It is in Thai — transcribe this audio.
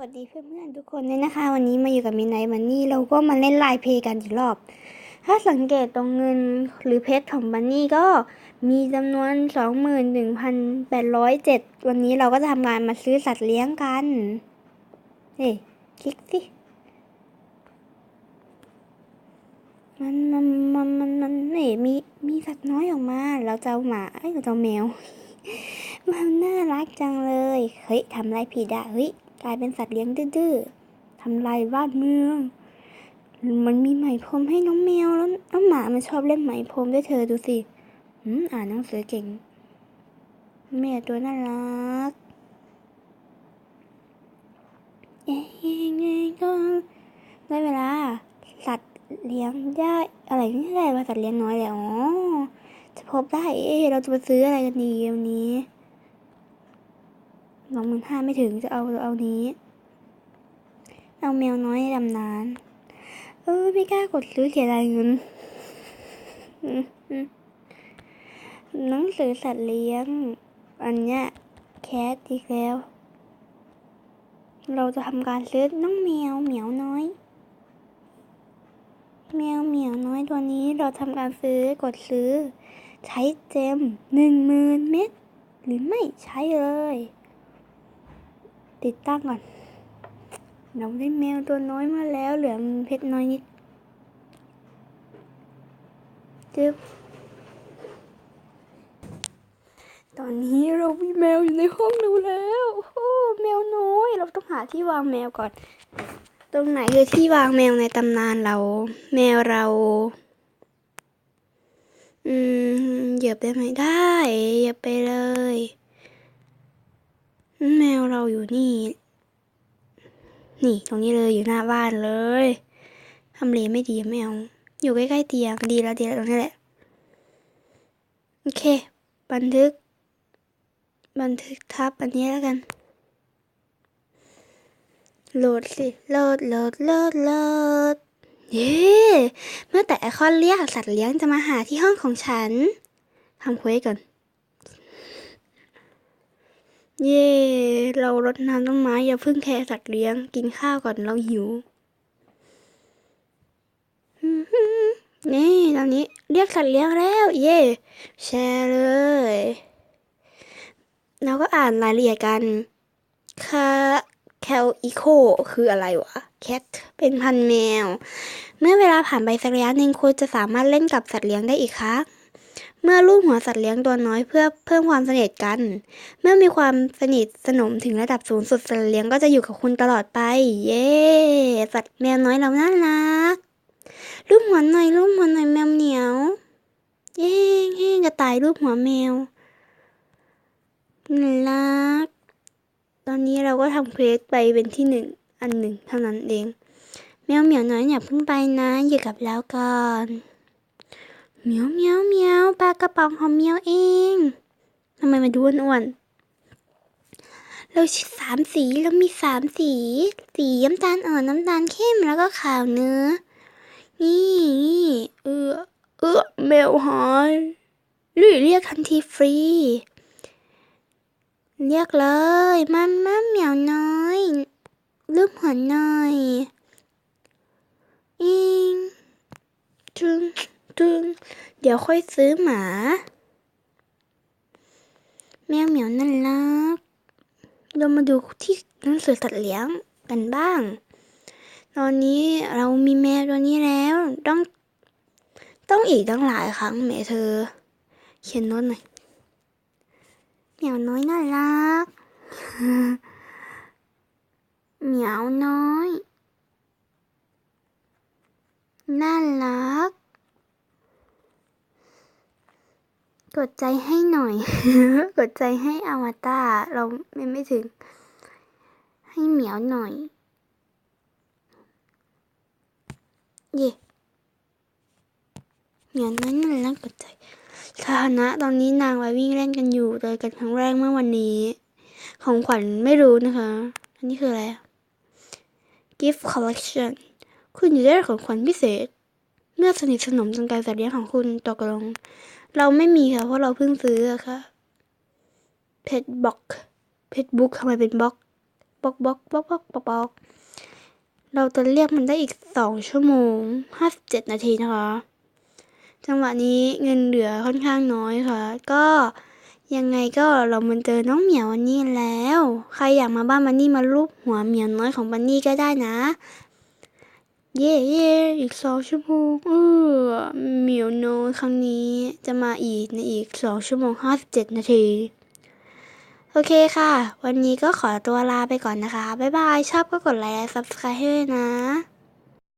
สวัสดีเพื่อนๆทุกคนเลยนะคะ วันนี้มาอยู่กับมินไนท์มันนี่เราก็มาเล่นไลน์เพย์กันอีกรอบ ถ้าสังเกตตรงเงินหรือเพชรของบันนี่ก็มีจำนวน 21,807 วันนี้เราก็จะทำงานมาซื้อสัตว์เลี้ยงกันเฮ้คลิกสิ มันมันมันมันมันเน่มีมีสัตว์น้อยออกมา เราจะเอาหมาเอ้เราจะเอาแมว มันน่ารักจังเลย เฮ้ยทำอะไรผิดอะเฮ้ย กลายเป็นสัตว์เลี้ยงดื้อๆทำลายบ้านเมือง มันมีไหมพรมให้น้องแมวแล้วน้องหมามันชอบเล่นไหมพรมด้วยเธอดูสิอืมอ่านหนังสือเก่ง แม่ตัวน่ารักเย้เย้เย้ก็ได้เวลา สัตว์เลี้ยงได้อะไรนี่ได้ว่าสัตว์เลี้ยงน้อยแล้วอ๋อจะพบได้ เอ๊ะเราจะไปซื้ออะไรกันดีวันนี้ สองหมื่นห้าไม่ถึงจะเอาเอานี้ เอาแมวน้อยในตำนานเออไม่กล้ากดซื้อเสียดายเงินหนังสือสัตว์เลี้ยง อันเนี้ยแคทอีกแล้ว เราจะทำการซื้อน้องแมวเหมียวน้อย แมวเหมียวน้อยตัวนี้เราทำการซื้อกดซื้อ ใช้เจมหนึ่งหมื่นเม็ดหรือไม่ใช้เลย ติดตั้งก่อนเราได้แมวตัวน้อยมาแล้ว เหลือเพชรน้อยนิดจึ๊บตอนนี้เรามีแมวอยู่ในห้องเราแล้วโอ้แมวน้อย เราต้องหาที่วางแมวก่อน ตรงไหนคือที่วางแมวในตำนานเรา แมวเรา อืมเหยียบได้ไหมได้เหยียบไปเลย แมวเราอยู่นี่ นี่ตรงนี้เลยอยู่หน้าบ้านเลยทำเลไม่ดีไม่เอาอยู่ใกล้ๆเตียงดีแล้วดีแล้วตรงนี้แหละ โอเค บันทึก บันทึกทับอันนี้แล้วกัน โหลดสิ โหลด โหลด โหลด โหลด เย้ เมื่อแต่ไอคอนเรียกสัตว์เลี้ยงจะมาหาที่ห้องของฉัน ทำเควสก่อน เย่เรารดน้ำต้นไม้อย่าเพิ่งแคร์สัตว์เลี้ยง กินข้าวก่อนเราหิวนี่ตอนนี้เรียกสัตว์เลี้ยงแล้ว เย่แชร์เลยเราก็อ่านรายละเอียดกันคาแคลอีโคคืออะไรวะแคทเป็นพันแมว เมื่อเวลาผ่านไปสักระยะหนึ่งคุณจะสามารถเล่นกับสัตว์เลี้ยงได้อีกครั้ง เมื่อลูกหัวสัตว์เลี้ยงตัวน้อยเพื่อเพิ่มความสนิทกัน เมื่อมีความสนิทสนมถึงระดับสูงสุดสัตว์เลี้ยงก็จะอยู่กับคุณตลอดไป เย้สัตว์แมวน้อยเราน่ารักรูปหัวหน่อยรูปหัวหน่อยแมวเหนียวเย้เฮ้จะต่ายรูปหัวแมวน่ารัก ตอนนี้เราก็ทำเควสไปเป็นที่หนึ่งอันหนึ่งเท่านั้นเอง แมวเหมียวน้อยอย่าเพิ่งไปนะอยู่กับแล้วก่อน เมียวเมียวเมียวปลากระป๋องของเมียวเองทำไมมาดูอ้วนๆเราสามสีเรามีสามสี สีน้ำตาลอ่อนน้ำตาลเข้มแล้วก็ขาวเนื้อ นี่นี่เออเออแมวหายลุยเรียกทันทีฟรี เรียกเลยมัมมัมเหมียวน้อยรูปหัวหน่อยอิงจึง จึง เดี๋ยวค่อยซื้อหมา แมวเหมียวน่ารักเรามาดูที่หนังสือสัตว์เลี้ยงกันบ้าง ตอนนี้เรามีแมวตัวนี้แล้ว ต้อง ต้องอีกตั้งหลายครั้งแม่เธอ เขียนโน้ตหน่อยเหมียวน้อยน่ารักเหมียวน้อย น่ารัก กดใจให้หน่อย กดใจให้อวตารเราไม่ไม่ถึง ให้เหมียวหน่อย เย่เหมียวน้อยน่ารักกดใจสถานะตอนนี้นางไววิ่งเล่นกันอยู่เจอกันครั้งแรกเมื่อวันนี้ ของขวัญไม่รู้นะคะ อันนี้คืออะไร gift collection คุณอยู่ได้ของขวัญพิเศษ เมื่อสนิทสนมจนกลารสัตว์เลี้ยงของคุณตกลง เราไม่มีค่ะ เพราะเราเพิ่งซื้อค่ะเพชรบ็อกเพชรบุ๊กทำไมเป็นบ็อกบล็อกบล็อกบล็อกบล็อกบล็อกบล็อกเราจะเรียกมันได้อีกสองชั่วโมงห้าสิบเจ็ดนาทีนะคะ จังหวะนี้เงินเหลือค่อนข้างน้อยค่ะ ก็ยังไงก็เรามาเจอน้องเหมียววันนี้แล้ว ใครอยากมาบ้านมันนี่มารูปหัวเหมียวน้อยของบันนี่ก็ได้นะ เย่เย่อีกสองชั่วโมงเออเหมียวโน้ครั้งนี้จะมาอีกในอีกสองชั่วโมงห้าสิบเจ็ดนาที โอเคค่ะ วันนี้ก็ขอตัวลาไปก่อนนะคะ บ๊ายบาย ชอบก็กดไลค์และ subscribe ให้ด้วยนะ